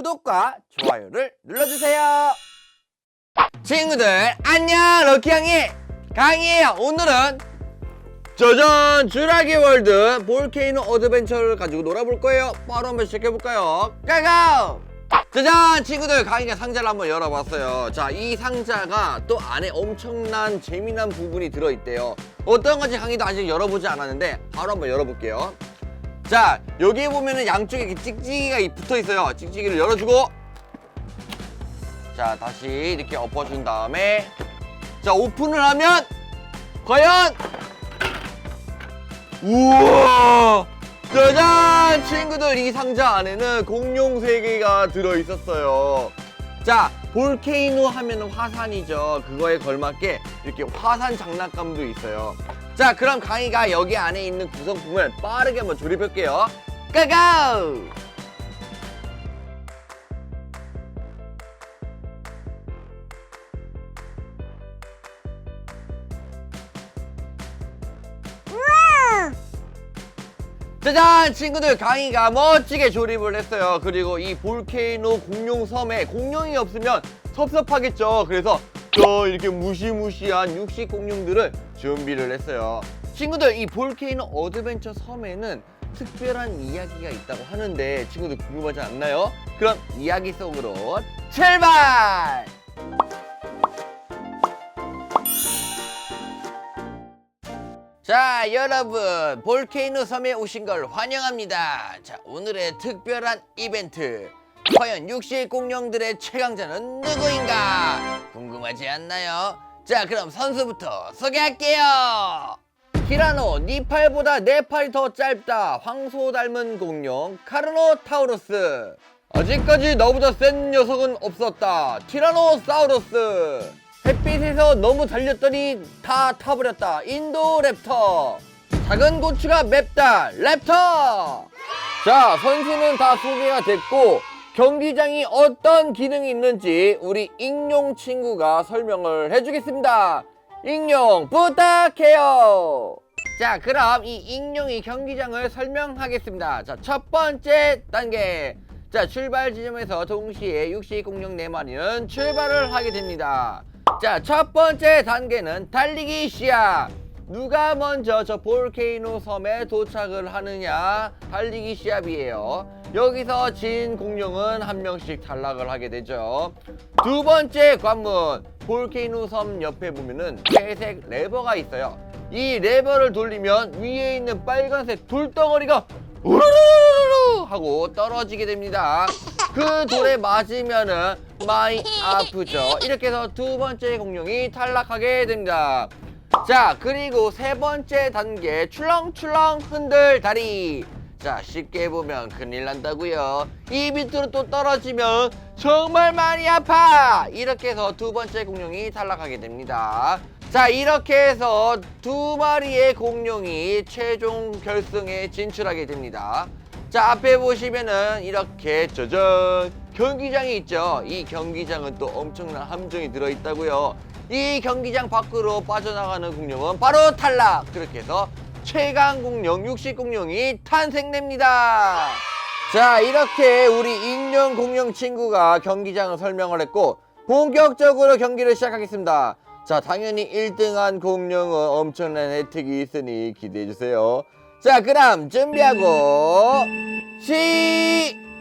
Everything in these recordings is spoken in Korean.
구독과 좋아요를 눌러주세요. 친구들 안녕 럭키양이 강이에요. 오늘은 짜잔 주라기 월드 볼케이노 어드벤처를 가지고 놀아볼 거예요. 바로 한번 시작해볼까요? 가고! 짜잔 친구들 강이가 상자를 한번 열어봤어요. 자 이 상자가 또 안에 엄청난 재미난 부분이 들어있대요. 어떤 건지 강이도 아직 열어보지 않았는데 바로 한번 열어볼게요. 자 여기에 보면은 양쪽에 이렇게 찍찍이가 붙어 있어요. 찍찍이를 열어주고. 자 다시 이렇게 엎어준 다음에. 자 오픈을 하면 과연 우와! 짜잔! 친구들 이 상자 안에는 공룡 세개가 들어있었어요. 자 볼케이노 하면 화산이죠. 그거에 걸맞게 이렇게 화산 장난감도 있어요 자 그럼 강희가 여기 안에 있는 구성품을 빠르게 한번 조립할게요. 고고 짜잔! 친구들 강희가 멋지게 조립을 했어요. 그리고 이 볼케이노 공룡 섬에 공룡이 없으면 섭섭하겠죠. 그래서 저 이렇게 무시무시한 육식 공룡들을 준비를 했어요 친구들 이 볼케이노 어드벤처 섬에는 특별한 이야기가 있다고 하는데 친구들 궁금하지 않나요? 그럼 이야기 속으로 출발! 자 여러분 볼케이노 섬에 오신 걸 환영합니다 자 오늘의 특별한 이벤트 과연 육식 공룡들의 최강자는 누구인가? 궁금하지 않나요? 자 그럼 선수부터 소개할게요. 티라노 네 팔보다 내 팔이 더 짧다. 황소 닮은 공룡 카르노 타우루스. 아직까지 너보다 센 녀석은 없었다. 티라노사우루스. 햇빛에서 너무 달렸더니 다 타버렸다. 인도 랩터. 작은 고추가 맵다. 랩터! 자 선수는 다 소개가 됐고 경기장이 어떤 기능이 있는지 우리 익룡 친구가 설명을 해주겠습니다. 익룡 부탁해요. 자 그럼 이 익룡이 경기장을 설명하겠습니다. 자 첫 번째 단계. 자 출발 지점에서 동시에 육식 공룡 4마리는 출발을 하게 됩니다. 자, 첫 번째 단계는 달리기 시합. 누가 먼저 저 볼케이노 섬에 도착을 하느냐 달리기 시합이에요. 여기서 진 공룡은 한 명씩 탈락을 하게 되죠. 두 번째 관문 볼케이노 섬 옆에 보면은 회색 레버가 있어요. 이 레버를 돌리면 위에 있는 빨간색 돌덩어리가 우르르르르 하고 떨어지게 됩니다. 그 돌에 맞으면은 많이 아프죠. 이렇게 해서 두 번째 공룡이 탈락하게 됩니다. 자, 그리고 세 번째 단계 출렁출렁 흔들 다리. 자, 쉽게 보면 큰일 난다고요. 이 밑으로 또 떨어지면 정말 많이 아파. 이렇게 해서 두 번째 공룡이 탈락하게 됩니다. 자, 이렇게 해서 두 마리의 공룡이 최종 결승에 진출하게 됩니다. 자 앞에 보시면은 이렇게 짜잔 경기장이 있죠. 이 경기장은 또 엄청난 함정이 들어있다고요. 이 경기장 밖으로 빠져나가는 공룡은 바로 탈락! 그렇게 해서 최강 공룡 육식 공룡이 탄생됩니다. 자 이렇게 우리 익룡 공룡 친구가 경기장을 설명을 했고 본격적으로 경기를 시작하겠습니다. 자 당연히 1등한 공룡은 엄청난 혜택이 있으니 기대해주세요. 자 그럼 준비하고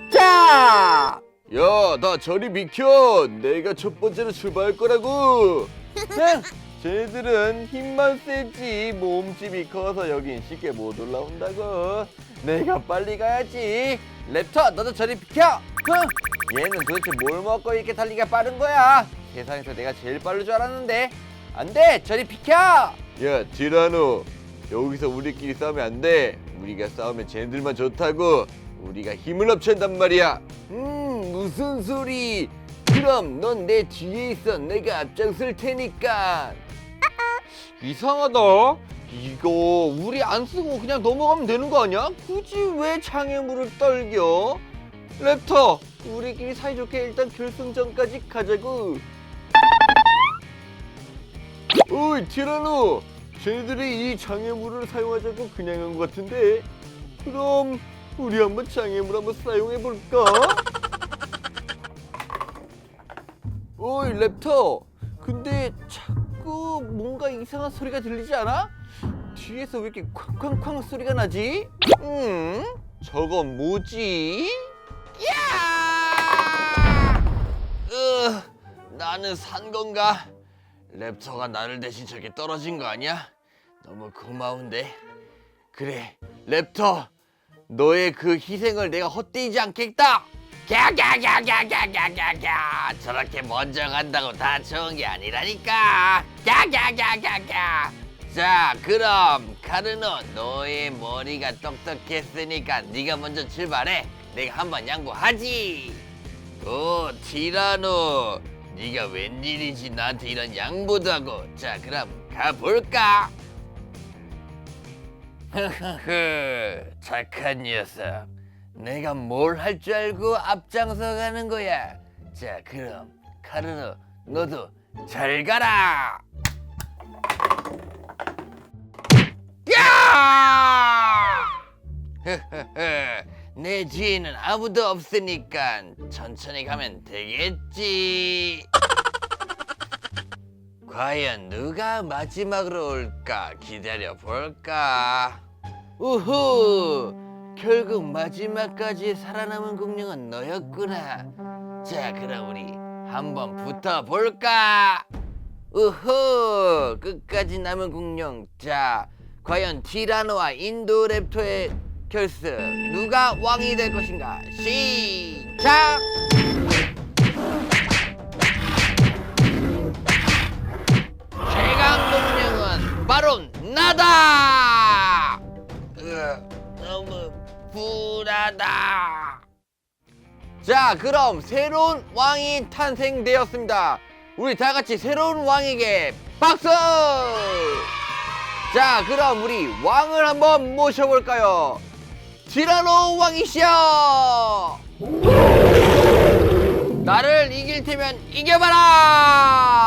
시작! 야 나 저리 비켜. 내가 첫 번째로 출발할 거라고. 응 쟤들은 힘만 세지 몸집이 커서 여긴 쉽게 못 올라온다고. 내가 빨리 가야지. 랩터 너도 저리 비켜. 응 얘는 도대체 뭘 먹고 이렇게 달리기가 빠른 거야? 세상에서 내가 제일 빠른 줄 알았는데. 안 돼 저리 비켜. 야 티라노. 여기서 우리끼리 싸우면 안 돼. 우리가 싸우면 쟤들만 좋다고. 우리가 힘을 합친단 말이야. 음, 무슨 소리? 그럼 넌 내 뒤에 있어. 내가 앞장설 테니까. 이상하다. 이거 우리 안 쓰고 그냥 넘어가면 되는 거 아니야? 굳이 왜 장애물을 떨겨? 랩터, 우리끼리 사이좋게 일단 결승전까지 가자고. 어이, 티라노. 쟤네들이 이 장애물을 사용하자고 그냥 한 것 같은데 그럼 우리 한번 장애물 한번 사용해 볼까? 랩터. 근데 자꾸 뭔가 이상한 소리가 들리지 않아? 뒤에서 왜 이렇게 쾅쾅쾅 소리가 나지? 음? 저건 뭐지? 야! 으, 나는 산 건가? 랩터가 나를 대신 저기 떨어진 거 아니야? 너무 고마운데. 그래, 랩터. 너의 그 희생을 내가 헛되이지 않겠다. 갸갸갸갸갸갸갸. 저렇게 먼저 간다고 다 좋은 게 아니라니까. 갸갸갸갸갸. 자 그럼 카르노 너의 머리가 똑똑했으니까 네가 먼저 출발해. 내가 한번 양보하지. 오 티라노. 네가 웬일이지? 나한테 이런 양보도 하고. 자 그럼 가볼까? 흐흐흐 착한 녀석. 내가 뭘 할 줄 알고 앞장서 가는 거야 자 그럼 카르노 너도 잘 가라 야! 내 뒤에는 아무도 없으니까 천천히 가면 되겠지 과연 누가 마지막으로 올까 기다려 볼까. 우후, 결국 마지막까지 살아남은 공룡은 너였구나. 자, 그럼 우리 한번 붙어 볼까. 우후, 끝까지 남은 공룡. 자, 과연 티라노와 인도랩토의 결승 누가 왕이 될 것인가? 시작. 최강 공룡은 바로 나다. 불하다. 자, 그럼 새로운 왕이 탄생되었습니다. 우리 다 같이 새로운 왕에게 박수! 자, 그럼 우리 왕을 한번 모셔볼까요? 티라노 왕이시여! 나를 이길 테면 이겨봐라!